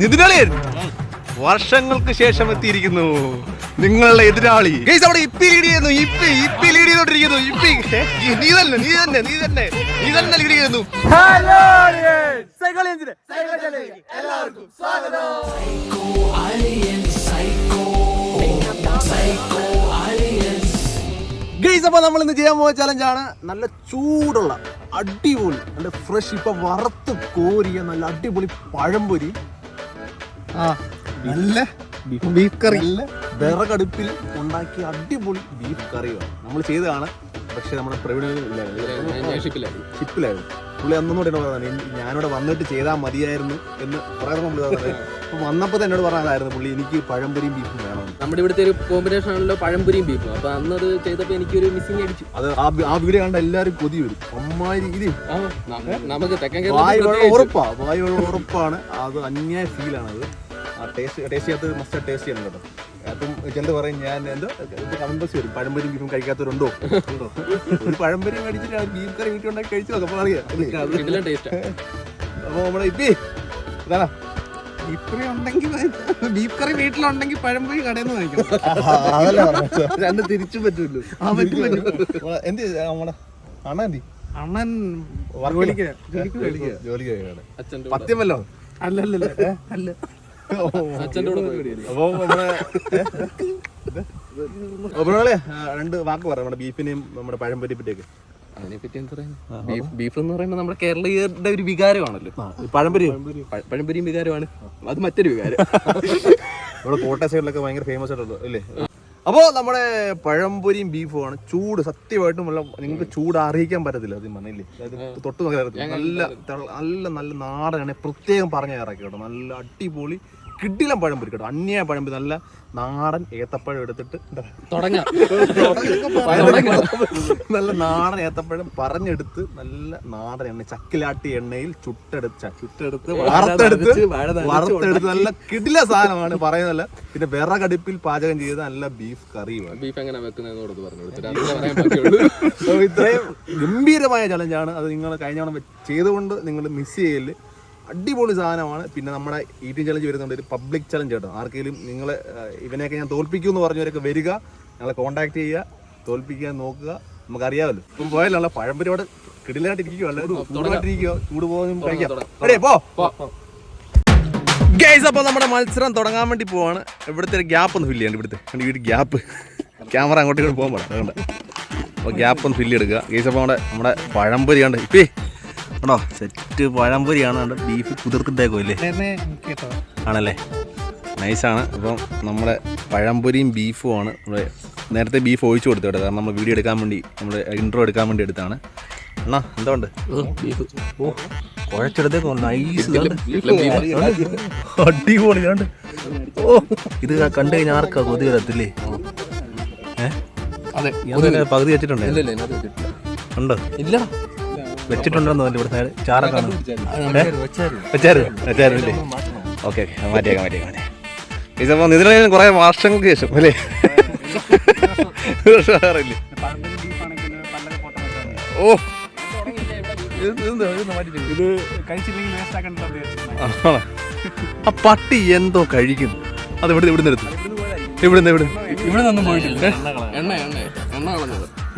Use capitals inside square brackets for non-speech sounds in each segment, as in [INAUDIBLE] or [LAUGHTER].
നിതിനാളിയൻ വർഷങ്ങൾക്ക് ശേഷം എത്തിയിരിക്കുന്നു നിങ്ങളുടെ എതിരാളി. ഗൈസ് അവിടെ ഇപ്പി ലീഡ് ചെയ്യുന്നു ഇപ്പി ഇപ്പി ലീഡ് ചെയ്തോണ്ടിരിക്കുന്നു ഇപ്പി നീ തന്നെ നീ തന്നെ നീ തന്നെ നീ തന്നെ ലീഡ് ചെയ്യുന്നു ഗൈസ് അപ്പൊ നമ്മൾ ഇന്ന് ചെയ്യാൻ പോകുന്ന ചലഞ്ചാണ് നല്ല ചൂടുള്ള അടിപൊളി നല്ല ഫ്രഷ് ഇപ്പൊ വറുത്ത് കോരിയ നല്ല അടിപൊളി പഴംപൊരി. ആ നല്ല ബീഫ് കറി വിറകടുപ്പിൽ ഉണ്ടാക്കിയ അടിപൊളി ബീഫ് കറിയാണ് നമ്മൾ ചെയ്തതാണ് പക്ഷെ നമ്മുടെ പ്രവീണിൽ ഷിപ്പിലായിരുന്നു പുള്ളി അന്നും എന്നോട് പറഞ്ഞു ഞാനിവിടെ വന്നിട്ട് ചെയ്താൽ മതിയായിരുന്നു എന്ന് പറയാൻ നമ്മൾ [LAUGHS] അപ്പൊ വന്നപ്പോൾ എന്നോട് പറഞ്ഞതായിരുന്നു പുള്ളി എനിക്ക് പഴംപൊരിയും ബീഫും വേണം. നമ്മുടെ ഇവിടുത്തെ ഒരു കോമ്പിനേഷൻ ആണല്ലോ പഴംപൊരിയും ബീഫും അപ്പൊ അന്നത് ചെയ്തപ്പോ എനിക്കൊരു മിസ്സിംഗ് അടിച്ചു. അത് ആ ആ വീഡിയോ കണ്ട എല്ലാവരും കൊതി വരും. അമ്മാതിരി ഇത് നമുക്ക് തെക്കൻ ഉറപ്പാ. വായുള്ള ഉറപ്പാണ്. അത് അന്യായ ഫീലാണ് അത് ആ ടേസ്റ്റ് ടേസ്റ്റ് ചെയ്യാത്ത മസ്റ്റ് ടേസ്റ്റ് ചെയ്യണം കേട്ടോ. അപ്പം ചിലത് പറയും? ഞാൻ എന്തോ കമന്റ് ബസ് വരും. പഴംപൊരിയും ബീഫും കഴിക്കാത്തവരുണ്ടോ? ഉണ്ടോ? ഒരു പഴംപരി മേടിച്ചിട്ട് ബീഫ് കറി വീട്ടിൽ ഉണ്ടാക്കി കഴിച്ചു? നോക്കാം അപ്പോൾ അറിയാം അപ്പോൾ നമ്മുടെ ഇപ്പി ഇതാ ഇപ്പറി ഉണ്ടെങ്കിൽ ബീഫ് കറി വീട്ടിലുണ്ടെങ്കിൽ പഴംപൊരി കടയിൽ നിന്ന് വാങ്ങിക്കണം. [LAUGHS] രണ്ട് തിരിച്ചും എന്ത് നമ്മുടെ അണ്ണൻ എന്തി അണ്ണൻ ജോലിക്ക്. ജോലിക്ക് പത്യമല്ലോ? അല്ലല്ലല്ല. അല്ല. അപ്പൊ നമ്മുടെ ഒബ്രോളെ രണ്ട് വാക്ക് പറയാം നമ്മുടെ ബീഫിനെയും നമ്മുടെ പഴംപൊരി പറ്റിയൊക്കെ അതിനെപ്പറ്റി എന്താ പറയുന്നത് ബീഫ് ബീഫ് എന്ന് പറയുമ്പോൾ നമ്മുടെ കേരളീയരുടെ ഒരു വികാരമാണല്ലോ. പഴംപൊരി പഴംപൊരിയും. വികാരമാണ്. അത് മറ്റൊരു വികാരം. [LAUGHS] നമ്മുടെ കോട്ടയ സൈഡിലൊക്കെ ഭയങ്കര ഫേമസ് ആയിട്ടുള്ളത് അല്ലേ? അപ്പോൾ നമ്മുടെ പഴംപൊരിയും ബീഫും ആണ് ചൂട് സത്യമായിട്ടും നിങ്ങൾക്ക് ചൂട് അറിയിക്കാൻ പറ്റത്തില്ല അത് മണ്ണില്ലേ തൊട്ട് നോക്കാൻ നല്ല നല്ല നല്ല നാടനാണ്. പ്രത്യേകം പറഞ്ഞു ഇറക്കി കേട്ടോ നല്ല അടിപൊളി കിഡിലം പഴം കേട്ടോ അന്യായ പഴം നല്ല നാടൻ ഏത്തപ്പഴം എടുത്തിട്ട് തുടങ്ങാം. നല്ല നാടൻ ഏത്തപ്പഴം പറഞ്ഞെടുത്ത് നല്ല നാടൻ എണ്ണ ചക്കിലാട്ടി എണ്ണയിൽ ചുട്ടെടുത്ത് ചുട്ടെടുത്ത് വറുത്തെടുത്ത് വറുത്തെടുത്ത് നല്ല കിടില സാധനമാണ് പറയുന്നതല്ല. പിന്നെ വിറകടുപ്പിൽ പാചകം ചെയ്ത നല്ല ബീഫ് കറിയുമാണ്. ബീഫ് എങ്ങനെ വെക്കുന്നതെന്നോട് പറഞ്ഞു [LAUGHS] ഇത്രയും ഗംഭീരമായ ചലഞ്ചാണ് അത് നിങ്ങൾ കഴിഞ്ഞ തവണ ചെയ്തുകൊണ്ട് നിങ്ങൾ മിസ് ചെയ്യൽ അടിപൊളി സാധനമാണ്. പിന്നെ നമ്മുടെ ഈറ്റിംഗ് ചലഞ്ച് വരുന്നുണ്ട്. ഒരു പബ്ലിക് ചലഞ്ച് കേട്ടോ. ആർക്കെങ്കിലും നിങ്ങൾ ഇവനെയൊക്കെ ഞാൻ തോൽപ്പിക്കും എന്ന് പറഞ്ഞവരൊക്കെ വരിക. ഞങ്ങളെ കോൺടാക്ട് ചെയ്യുക. തോൽപ്പിക്കാൻ നോക്കുക. നമുക്കറിയാമല്ലോ. ഇപ്പം പോയാലുള്ള പഴംപൊരി അവിടെ കിടിലായിട്ടിരിക്കുവല്ല ചൂടായിട്ടിരിക്കുക ചൂട് പോകുന്ന കഴിക്കാം. എടേ, പോ. ഗൈസ് അപ്പോൾ നമ്മുടെ മത്സരം തുടങ്ങാൻ വേണ്ടി പോവാണ്. ഇവിടുത്തെ ഒരു ഗ്യാപ്പ് ഒന്ന് ഫില്ല് ചെയ്യണ്ട ഇവിടുത്തെ. എന്റെ ഒരു ഗ്യാപ്പ് ക്യാമറ അങ്ങോട്ട് ഇങ്ങോട്ട് പോകാൻ പാടില്ല അതുകൊണ്ട് അപ്പോൾ ഗ്യാപ്പ് ഒന്ന് ഫില്ല് എടുക്കുക ഗൈസ് അപ്പോൾ നമ്മുടെ നമ്മുടെ പഴംപൊരി കണ്ട്? ഇപ്പേ. ആണോ സെറ്റ് പഴംപൊരിയാണ് കണ്ട് ബീഫ് കുതിർത്തിട്ടേക്കോ ഇല്ലേ കേട്ടോ ആണല്ലേ? നൈസാണ്. അപ്പം നമ്മുടെ പഴംപൊരിയും ബീഫും ആണ് നമ്മുടെ നേരത്തെ ബീഫ് ഒഴിച്ചു കൊടുത്തു കേട്ടോ. കാരണം നമ്മൾ വീഡിയോ എടുക്കാൻ വേണ്ടി നമ്മൾ ഇൻട്രോ എടുക്കാൻ വേണ്ടി എടുത്താണ്. അണ്ണാ എന്താ ഉണ്ട് ബീഫ്. ഓ കുഴച്ചെടുത്തേക്കോ നൈസ് അടിപൊളി കണ്ട്? ഓ ഇത് കണ്ടു കഴിഞ്ഞാൽ ആർക്കാ കൊതി വരത്തില്ലേ? ഏഹ് പകുതി വെച്ചിട്ടുണ്ടോ? ഇല്ല ഇല്ല ഇതിനകത്ത് വെച്ചിട്ടില്ല. ഉണ്ടോ? ഇല്ല. വെച്ചിട്ടുണ്ടോന്ന് തോന്നുന്നു ഇവിടെ സൈഡ് ചാറൊക്കെ വെച്ചായിരുന്നു വെച്ചായിരുന്നില്ലേ ഓക്കെ ഓക്കെ മാറ്റിയേക്കാം മാറ്റിയേക്കാം മാറ്റിയേക്കാം ഇതപ്പോൾ കുറേ വർഷങ്ങൾക്ക് ശേഷം അല്ലേ? ഓ. ഇത് ആ പട്ടി എന്തോ കഴിക്കുന്നു. അത് ഇവിടെ ഇവിടെ നിന്ന് ഇവിടെ ഇവിടെ ഇവിടെ നിന്നും പോയിട്ടില്ല. എണ്ണ എണ്ണ എണ്ണ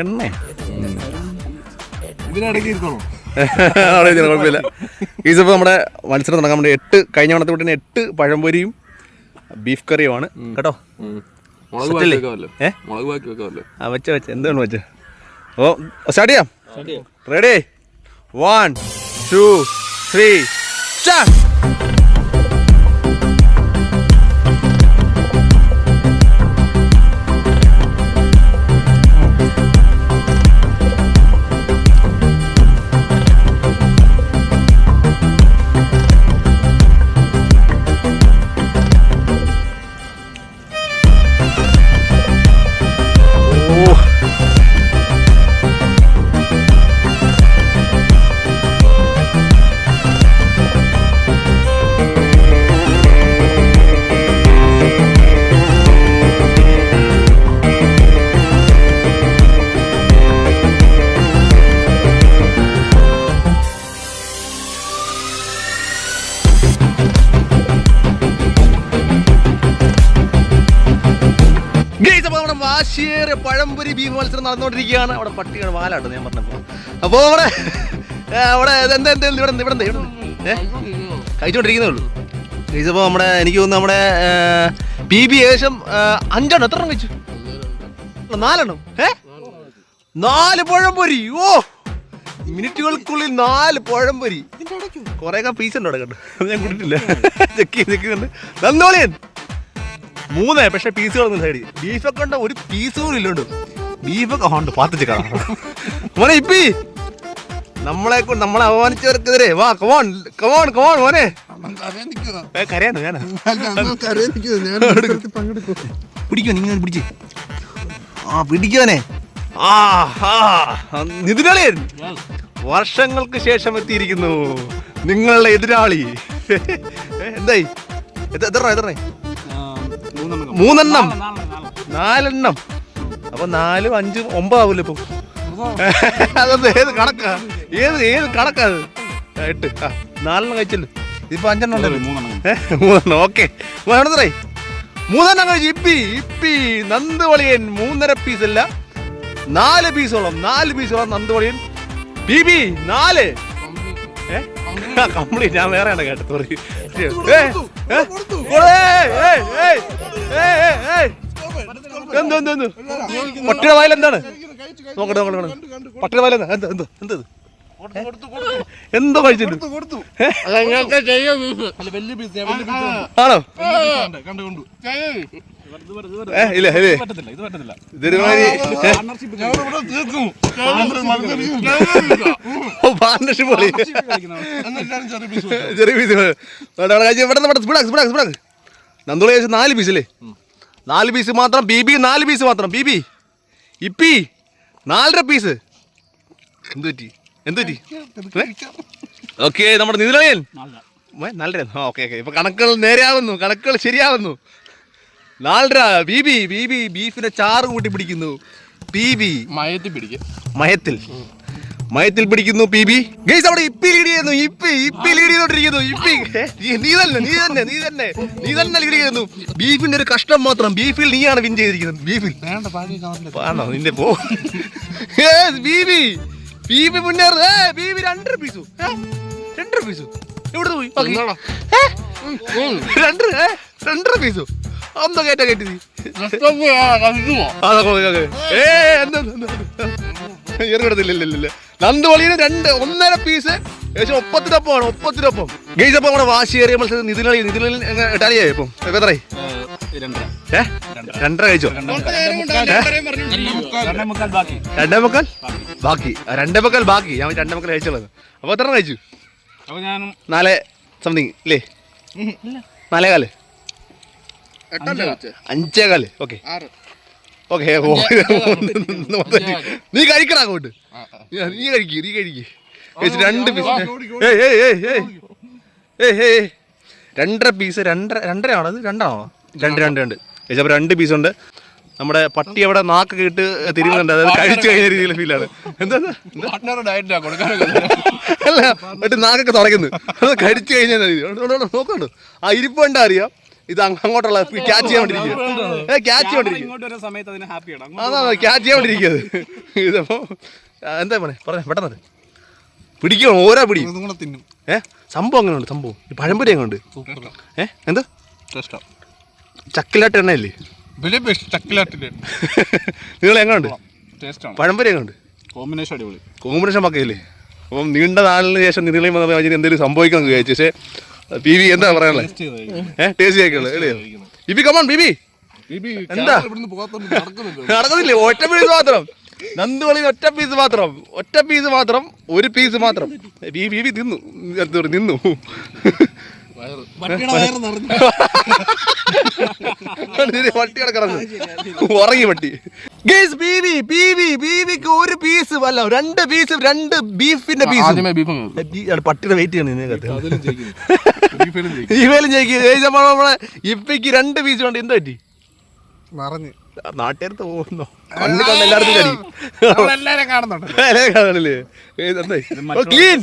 എണ്ണേ കുഴപ്പമില്ല. ഈസപ്പോൾ നമ്മുടെ മത്സരം തുടങ്ങാൻ വേണ്ടി എട്ട് കഴിഞ്ഞ വണത്തെ വിട്ടിന് എട്ട് പഴംപൊരിയും ബീഫ് കറിയുമാണ്. കേട്ടോ? വെച്ച വെച്ച. എന്താണ് വെച്ച? ഓ സ്റ്റാർട്ട് ചെയ്യാം. Ready one two three start വാശിയേറെ പഴംപൊരി ബീഫ് മത്സരം നടന്നുകൊണ്ടിരിക്കുകയാണ്. അവിടെ പട്ടിയാണ് വാലാണ് ഞാൻ പറഞ്ഞപ്പോ. അപ്പോൾ അവിടെ അവിടെ എന്താ എന്താ ഇവിടെ ഇവിടെ എന്താ, ഇവിടെ എന്താ? ഏ? കഴിച്ചുകൊണ്ടിരിക്കുന്നേ ഉള്ളൂ. കഴിച്ചപ്പോൾ നമ്മുടെ എനിക്ക് തോന്നുന്നു നമ്മുടെ ബി ബി ഏകദേശം അഞ്ചെണ്ണം എത്ര എണ്ണം കഴിച്ചു? നാലെണ്ണം. ഏ? നാല് പഴംപൊരി. ഓ! മിനിറ്റുകൾക്കുള്ളിൽ നാല് പഴംപൊരി. കുറേയൊക്കെ പീസ് ഉണ്ട് അവിടെ കണ്ടു? ഞാൻ കുടിച്ചില്ല [LAUGHS] ചെക്ക് ചെയ്ത് ചെക്ക് കണ്ട് നന്ദോളിയൻ. മൂന്ന് പക്ഷെ പീസുകളൊന്നും സൈഡ് ബീഫൊക്കെ ഉണ്ട് ഒരു പീസ് പോലും ഇല്ലുണ്ട്. ബീഫൊക്കെ ഉണ്ട് പാത്തിച്ച് മോനെ ഇപ്പി. നമ്മളെ കൊണ്ട് നമ്മളെ അപമാനിച്ചവർക്കെതിരെ വാ കമോൺ കമോൺ കമോൺ മോനെ. വർഷങ്ങൾക്ക് ശേഷം എത്തിയിരിക്കുന്നു നിങ്ങളുടെ എതിരാളി. എന്തായി? എത്ര എത്ര മൂന്നെണ്ണം. നാലെണ്ണം. അപ്പൊ നാലും അഞ്ചും ഒമ്പതാവൂല്ലോ ഇപ്പൊ? അതൊന്ന് ഏത് കണക്കാ? ഏത് ഏത് കണക്കാ അത്? എട്ട്. ആ നാലെണ്ണം കഴിച്ചല്ലോ. ഇപ്പൊ അഞ്ചെണ്ണം ഉണ്ടല്ലോ. മൂന്നെണ്ണം ഓക്കെ. മൂന്നെണ്ണത്രേ മൂന്നെണ്ണം കഴിച്ചു. ഇപ്പി ഇപ്പി നന്ദവളിയൻ മൂന്നര പീസ് അല്ല നാല് പീസോളം നാല് പീസോളം നന്ദവളിയൻ. ബി ബി നാല്. കംപ്ലീറ്റ്. ഞാൻ വേറെയാണ് കേട്ടോ സോറി എന്തോ എന്തോ എന്തോ? പട്ടിയുടെ വായിൽ എന്താണ്? നോക്കട്ടെ നോക്കട്ടെ നോക്കട്ടെ. പട്ടിയുടെ വായിൽ എന്താ? എന്തോ എന്തോ എന്തോ കഴിച്ചിട്ടുണ്ട്? ആണോ? ഇല്ല ഇല്ലേ. ഇതൊരു മാതിരി പാർട്ണർഷിപ്പ് കളി. ചെറിയ പീസ് ഇവിടെ നന്ദുളി കഴിച്ച നാല് പീസല്ലേ നാല് പീസ് മാത്രം ബി ബി നാല് പീസ് മാത്രം. ബി ബി ഇപ്പി നാലര പീസ് എന്തു പറ്റി? എന്തു പറ്റി? ഓക്കെ നമ്മുടെ നിതിലയൻ നാലര. ഓക്കെ ഓക്കെ ഇപ്പൊ കണക്കുകൾ നേരെയാവുന്നു കണക്കുകൾ ശരിയാവുന്നു. നാലര ബി ബി ബി ബി ബീഫിനെ ചാറ് കൂട്ടി പിടിക്കുന്നു. പി ബി മയത്തിൽ പിടിക്കും. മയത്തിൽ. മയത്തിൽ പിടിക്കുന്നു പി ബി ഗൈസ് അവിടെ ഇപ്പി ലീഡ് ചെയ്യുന്നു ഇപ്പി ഇപ്പി ലീഡ് ചെയ്തോണ്ടിരിക്കുന്നു ഇപ്പി. നീ- തന്നെ നീ തന്നെ നീ തന്നെ നീ തന്നെ ലീഡ് ചെയ്യുന്നു. ബീഫിന്റെ ഒരു കഷ്ടം മാത്രം ബീഫിൽ നീയാണ് വിൻ ചെയ്തിരിക്കുന്നത്. ബീഫിൽ. ആണോ നിന്റെ പോ. ഏ, ബീബി ബീബി മുന്നേറുന്നു ഏ ബീബി രണ്ടര പീസു രണ്ടര പീസു എവിടെ പോയി? ബാക്കി? ഏ? രണ്ട് ഏ, രണ്ടര പീസു അന്താ കേട്ടാ കേട്ടി നീ അതൊക്കെ ഓക്കേ, ഓക്കേ. ഏ എന്താ ഇറങ്ങിടത്തില്ല നന്ദുവളിന് രണ്ട് ഒന്നര പീസ് ഏകദേശം ഒപ്പത്തിനൊപ്പമാണ് ഒപ്പത്തിനൊപ്പം. ഗെയ്സ് അപ്പം നമ്മുടെ ഏറിയ മത്സരം നിതിനളി നിതിനളി ഇട്ടാലിയായി ഇപ്പം. എത്ര എത്രയായി ഏ രണ്ടര. കഴിച്ചോ? രണ്ടേ മുക്കാൽ. ബാക്കി. രണ്ടേ മുക്കാൽ? ബാക്കി. ഞാൻ രണ്ടേ മുക്കാൽ കഴിച്ചുള്ളത്. അപ്പൊ എത്ര കഴിച്ചു? നാല് സംതിങ് ഇല്ലേ. നാലേകാൽ. അഞ്ചേകാൽ ഓക്കെ ആറ് ഓക്കെ നീ കഴിക്കണ അങ്ങോട്ട് നീ കഴിക്ക് നീ കഴിക്ക് രണ്ട് പീസ് രണ്ടര പീസ് രണ്ടര രണ്ടരയാണോ അത് രണ്ടാണോ രണ്ട് രണ്ട് രണ്ട് ചേച്ചി അപ്പോൾ രണ്ട് പീസ് ഉണ്ട് നമ്മുടെ പട്ടി അവിടെ നാക്ക് ഇട്ട് തിരിയുന്നുണ്ട് അതായത് കഴിച്ചു കഴിഞ്ഞ രീതിയിലെ ഫീലാണ് എന്താ അല്ല മറ്റേ നാക്കൊക്കെ തുടയ്ക്കുന്നു അത് കഴിച്ചു കഴിഞ്ഞാൽ രീതി ഉണ്ട്, ആ ഇരിപ്പ് കണ്ടാ അറിയാം ഇത് അങ്ങ് അങ്ങോട്ടുള്ള ക്യാച്ച് ചെയ്യാൻ വേണ്ടിയിരിക്കുക ക്യാച്ച് ചെയ്യാൻ വേണ്ടിയിരിക്കുക ഇങ്ങോട്ട് വരുന്ന സമയത്ത് അതിന് ഹാപ്പിയാണ് അതാ ക്യാച്ച് ചെയ്യാൻ വേണ്ടിയിരിക്കുന്നത് ഇതപ്പോ എന്താ പറഞ്ഞേ പറഞ്ഞേ പെട്ടെന്ന്. പിടിക്കണം ഓരോ പിടി. തിന്നും. ഏ സംഭവം അങ്ങനെ ഉണ്ട് സംഭവം. ഈ പഴംപൊരി അങ്ങനെ ഉണ്ട്. ഏ എന്താ? ടേസ്റ്റാ. ചക്കിലാട്ട് എണ്ണയല്ലേ? നിങ്ങൾ എങ്ങനെയുണ്ട് ടേസ്റ്റാണ്. പഴംപൊരി എങ്ങനെയുണ്ട് കോമ്പിനേഷൻ അടിപൊളി. കോമ്പിനേഷൻ പക്കയില്ലേ? അപ്പം നീണ്ട നാളിന് ശേഷം നിങ്ങളെയും എന്തെങ്കിലും സംഭവിക്കാൻ വിചാരിച്ചു. പക്ഷേ പി വി എന്താ പറയാനുള്ളത് ഏഹ് ടേസ്റ്റ് ബിബി കമോൺ ബിബി എന്താ? നടക്കുന്നില്ല. ഒറ്റ പീസ് മാത്രം. നന്ദുവളി ഒറ്റ പീസ് മാത്രം. ഒറ്റ പീസ് മാത്രം. ഒരു പീസ് മാത്രം. ബി ബി ബി തിന്നു. എന്താ നിന്നു. വട്ടി ഇതിന് ഉറങ്ങി വട്ടി ഗേസ് ബീബി ബീബി ബീബിക്ക് ഒരു പീസ് അല്ല രണ്ട് പീസ് രണ്ട് ബീഫിന്റെ പീസ് പട്ടിയുടെ വെയിറ്റ് ചെയ്യണം ജയിക്കുന്നു ജയിക്കും. ഈ വേലും ജയിക്കും. നമ്മളെ ഇപ്പയ്ക്ക് രണ്ട് പീസ് ഉണ്ട് എന്ത് പറ്റി? നിറഞ്ഞ് നാട്ടുകാരത്ത് പോകുന്നു? കണ്ണു എല്ലായിടത്തും കാണുന്നുണ്ട്. ക്ലീൻ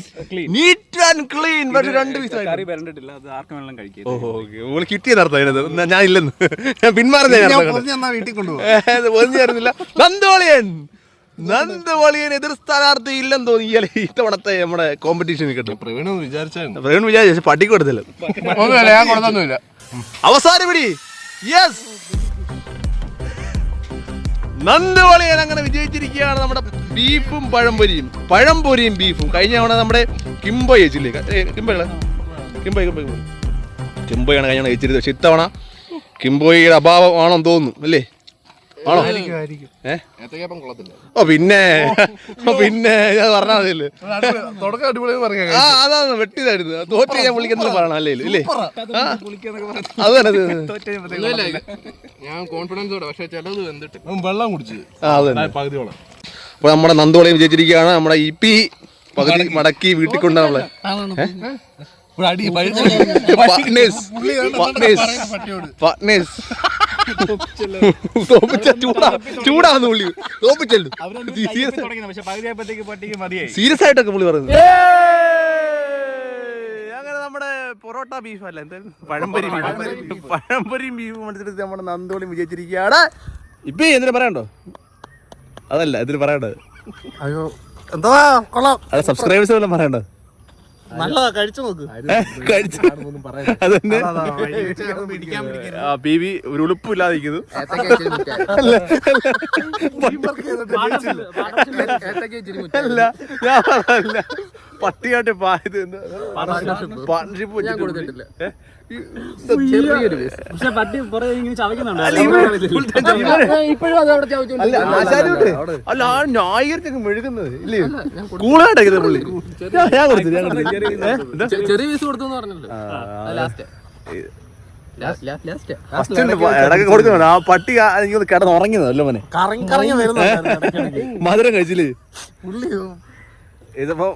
നീറ്റ് ആൻഡ് ക്ലീൻ പക്ഷെ രണ്ട് ഓൾ കിട്ടിയത് അർത്ഥം അതിനകത്ത്. ഞാൻ ഇല്ലെന്ന് ഞാൻ പിന്മാറുന്ന വീട്ടിൽ കൊണ്ടുപോകും. നന്ദോളിയൻ. നന്ദവളിയൻ എതിർ സ്ഥാനാർത്ഥി ഇല്ലെന്ന് തോന്നിയാലേ ഇത്തവണത്തെ നമ്മുടെ കോമ്പറ്റീഷൻ കിട്ടും. പ്രവീണ് വിചാരിച്ചായിരുന്നു. പ്രവീൺ വിചാരിച്ചു പട്ടിക്ക് കൊടുത്തില്ല. ഒന്നുമില്ല ഞാൻ കൊടുത്തൊന്നുമില്ല. അവസാന പിടി. യെസ് നന്ദവളിയൻ അങ്ങനെ വിജയിച്ചിരിക്കുകയാണ് നമ്മുടെ ബീഫും പഴംപൊരിയും. പഴംപൊരിയും ബീഫും. കഴിഞ്ഞ തവണ നമ്മുടെ കിംബ ചേച്ചില്ലേ കിംബയാണ് കിംബ കിംബ കിംബോ കിംബോയാണ് കഴിഞ്ഞ തവണ ജയിച്ചിരുന്നത്. പക്ഷെ ഇത്തവണ കിംബോയുടെ അഭാവമാണെന്ന് തോന്നുന്നു അല്ലേ? ആണോ? ഓ പിന്നെ ഓ പിന്നെ ഞാൻ പറഞ്ഞാൽ മതിയല്ലേ തുടക്കം അടിപൊളി പറയാം ആ അതാണ് വെട്ടിയതായിരുന്നു. തോറ്റ് ഞാൻ വിളിക്കുന്നത് പറയണം അല്ലേ ഇല്ലേ? അത് തന്നെ. ഞാൻ കോൺഫിഡൻസോടെ പക്ഷെ ചിലത് വെന്തിട്ട് വെള്ളം കുടിച്ച്. അത് പകുതിയോളം അപ്പോൾ നമ്മുടെ നന്ദോളയും വിജയിച്ചിരിക്കുകയാണ്. നമ്മുടെ ഇ പി പകുതി മടക്കി. വീട്ടിൽ കൊണ്ട് നമ്മളെ പാർട്ട്നേഴ്സ് പാർട്ട്നേഴ്സ് തോപ്പിച്ച ചൂടാ. ചൂടാന്ന് പുള്ളി തോപ്പിച്ചല്ലോ. സീരിയസ് ആയിട്ടൊക്കെ പുള്ളി പറയുന്നത്. അങ്ങനെ നമ്മുടെ പൊറോട്ട ബീഫ് അല്ല? എന്തായാലും പഴംപൊരി ബീഫ് പഴംപൊരിയും ബീഫും മത്സരത്തിൽ നമ്മുടെ നന്ദോളി വിജയിച്ചിരിക്കുകയാണ്. ഇപ്പൊ എന്തിനു പറയണ്ടോ അതല്ല ഇതിന് പറയണ്ടത് അയ്യോ എന്താ കൊള്ളാം. അത് സബ്സ്ക്രൈബേഴ്സ് വല്ലതും പറയണ്ടോ നല്ലതാ കഴിച്ചു നോക്ക്. കഴിച്ചു. അതന്നെ ആ ബി വി ഒരു ഉളുപ്പില്ലാതിരിക്കുന്നു. അല്ല ഞാൻ പറഞ്ഞതല്ല. പട്ടിയായിട്ട് പായത് പാർട്ണർഷിപ്പ് ഞാൻ കൊടുത്തിട്ടില്ല. പക്ഷെ പട്ടി പുറകെ ഇങ്ങനെ ചവയ്ക്കുന്നുണ്ട്. ഇപ്പോഴും അത് അവിടെ ചവച്ചു അല്ല ആ മെഴുകുന്നത് ഇല്ലേ? കൂളായിട്ടൊക്കെ പുള്ളി. ഞാൻ- കൊടുത്തു ഞാൻ കൊടുത്തു? ചെറിയ പീസ് കൊടുത്തു പറഞ്ഞല്ലോ. ആ, ലാസ്റ്റ്. ഇടയ്ക്ക് കൊടുക്കുന്നുണ്ട്. ആ പട്ടി കിടന്ന് ഉറങ്ങിയതല്ലോ മോനെ? കറങ്ങി കറങ്ങി വരുന്നുണ്ട്. മധുരം കഴിച്ചില്ലേ? ഇതിപ്പോ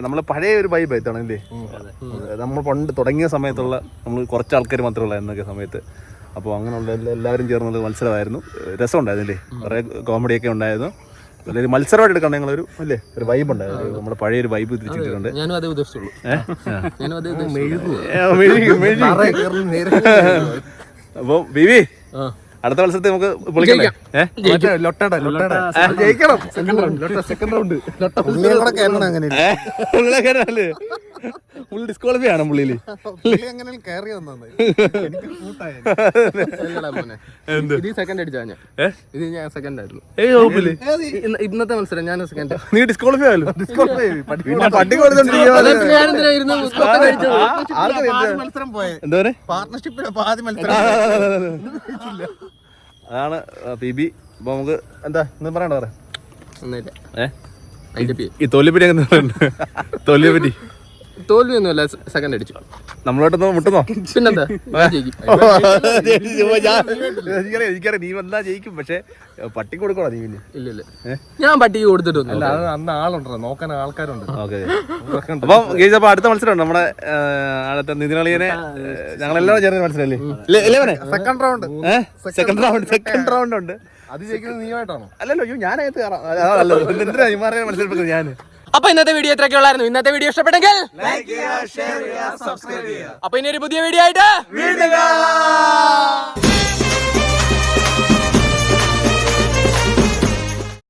നമ്മൾ പഴയ ഒരു വൈബ് ആയിട്ടാണ് അല്ലേ? നമ്മൾ പണ്ട് തുടങ്ങിയ സമയത്തുള്ള നമ്മൾ കുറച്ച് ആൾക്കാർ മാത്രമേ ഉള്ള എന്നൊക്കെ സമയത്ത്. അപ്പോൾ അങ്ങനെയുള്ള എല്ലാ- എല്ലാവരും ചേർന്നുള്ള മത്സരമായിരുന്നു. രസം ഉണ്ടായിരുന്നില്ലേ കുറേ കോമഡിയൊക്കെ ഉണ്ടായിരുന്നു. അല്ലെങ്കിൽ മത്സരമായിട്ട് എടുക്കണം ഞങ്ങളൊരു അല്ലേ? ഒരു വൈബ് ഉണ്ടായിരുന്നു. നമ്മുടെ പഴയ ഒരു വൈബ് തിരിച്ചിട്ടുണ്ട്. ഞാനും അതേ ഉദ്ദേശിച്ചുള്ളൂ. അപ്പോൾ ബിവി അടുത്ത മത്സരത്തിൽ നമുക്ക് പുള്ളി ഡിസ്ക്വാളിഫൈ ആണ് പുള്ളിയിൽ? ഇന്നത്തെ മത്സരം ഞാൻ സെക്കൻഡ് നീ ഡിസ്ക്വാളിഫൈ ആയല്ലോ. പട്ടി പോയെ? എന്താ പാതി മത്സരം അതാണ് പി ബി അപ്പൊ നമുക്ക് എന്താ ഇന്ന് പറയണ്ട പറയാ ഒന്നുമില്ല. ഏ? ഈ തോല്ലിപ്പറ്റി അങ്ങനെ തോല്ലിയെ പറ്റി തോൽവിയൊന്നുമല്ല സെക്കൻഡ് അടിച്ചു. നമ്മളോട്ടൊന്നും മുട്ടുന്നോ? പിന്നെന്താ? ഞാൻ ജയിക്കും. ഞാൻ- എനിക്കറിയാം എനിക്കറിയാം. നീ വന്നാ ജയിക്കും പക്ഷെ പട്ടി കൊടുക്കണോ നീ പിന്നെ ഇല്ല ഇല്ല. ഞാൻ പട്ടിക്ക് കൊടുത്തിട്ടൊന്നും അത് അന്ന് ആളുണ്ടോ നോക്കാൻ ആൾക്കാരുണ്ട്. ഓക്കെ. അപ്പം ഗേജ് അപ്പൊ അടുത്ത മത്സരം നമ്മുടെ അടുത്ത നിതിനളിയനെ ഞങ്ങളെല്ലാം ചേർന്ന മത്സരല്ലേ second round second round second round ഉണ്ട്. അത് ജയിക്കുന്നത് നീയായിട്ടാണോ അല്ലല്ലോ അയ്യോ ഞാനകത്ത് കയറാം. അല്ലല്ലോ എന്തിനാ ഇമാരെ ഞാൻ അപ്പൊ ഇന്നത്തെ വീഡിയോ ഇത്രയൊക്കെ ഉള്ളായിരുന്നു. ഇന്നത്തെ വീഡിയോ ഇഷ്ടപ്പെട്ടെങ്കിൽ അപ്പൊ ഇനി ഒരു പുതിയ വീഡിയോ ആയിട്ട്